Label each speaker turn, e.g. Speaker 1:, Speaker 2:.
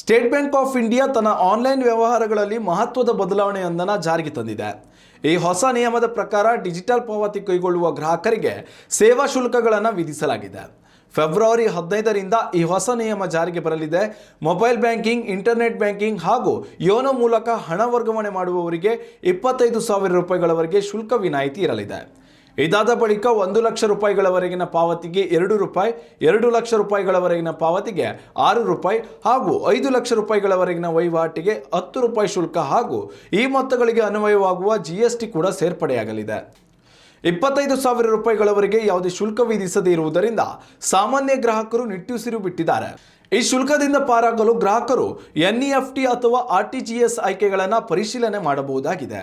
Speaker 1: State Bank of India ತನ್ನ online ವ್ಯವಹಾರಗಳಲ್ಲಿ ಮಹತ್ವದ ಬದಲಾವಣೆಯೊಂದನ್ನು ಜಾರಿಗೆ ತಂದಿದೆ. ಈ ಹೊಸ ನಿಯಮದ ಪ್ರಕಾರ ಡಿಜಿಟಲ್ ಪಾವತಿ ಕೈಗೊಳ್ಳುವ ಗ್ರಾಹಕರಿಗೆ ಸೇವಾ ಶುಲ್ಕಗಳನ್ನು ವಿಧಿಸಲಾಗಿದೆ. ಫೆಬ್ರವರಿ ಹದಿನೈದರಿಂದ ಈ ಹೊಸ ನಿಯಮ ಜಾರಿಗೆ ಬರಲಿದೆ. ಮೊಬೈಲ್ ಬ್ಯಾಂಕಿಂಗ್, ಇಂಟರ್ನೆಟ್ ಬ್ಯಾಂಕಿಂಗ್ ಹಾಗೂ ಯೋನೋ ಮೂಲಕ ಹಣ ವರ್ಗಾವಣೆ ಮಾಡುವವರಿಗೆ ಇಪ್ಪತ್ತೈದು ಸಾವಿರ ರೂಪಾಯಿಗಳವರೆಗೆ ಶುಲ್ಕ ವಿನಾಯಿತಿ ಇರಲಿದೆ. ಇದಾದ ಬಳಿಕ ಒಂದು ಲಕ್ಷ ರೂಪಾಯಿಗಳವರೆಗಿನ ಪಾವತಿಗೆ ಎರಡು ರೂಪಾಯಿ, ಎರಡು ಲಕ್ಷ ರೂಪಾಯಿಗಳವರೆಗಿನ ಪಾವತಿಗೆ ಆರು ರೂಪಾಯಿ ಹಾಗೂ ಐದು ಲಕ್ಷ ರೂಪಾಯಿಗಳವರೆಗಿನ ವಹಿವಾಟಿಗೆ ಹತ್ತು ರೂಪಾಯಿ ಶುಲ್ಕ ಹಾಗೂ ಈ ಮೊತ್ತಗಳಿಗೆ ಅನ್ವಯವಾಗುವ ಜಿಎಸ್ಟಿ ಕೂಡ ಸೇರ್ಪಡೆಯಾಗಲಿದೆ. ಇಪ್ಪತ್ತೈದು ಸಾವಿರ ರೂಪಾಯಿಗಳವರೆಗೆ ಯಾವುದೇ ಶುಲ್ಕ ವಿಧಿಸದೇ ಇರುವುದರಿಂದ ಸಾಮಾನ್ಯ ಗ್ರಾಹಕರು ನಿಟ್ಟುಸಿರು ಬಿಟ್ಟಿದ್ದಾರೆ. ಈ ಶುಲ್ಕದಿಂದ ಪಾರಾಗಲು ಗ್ರಾಹಕರು ಎನ್ಇಎಫ್ಟಿ ಅಥವಾ ಆರ್ಟಿಜಿಎಸ್ ಆಯ್ಕೆಗಳನ್ನು ಪರಿಶೀಲನೆ ಮಾಡಬಹುದಾಗಿದೆ.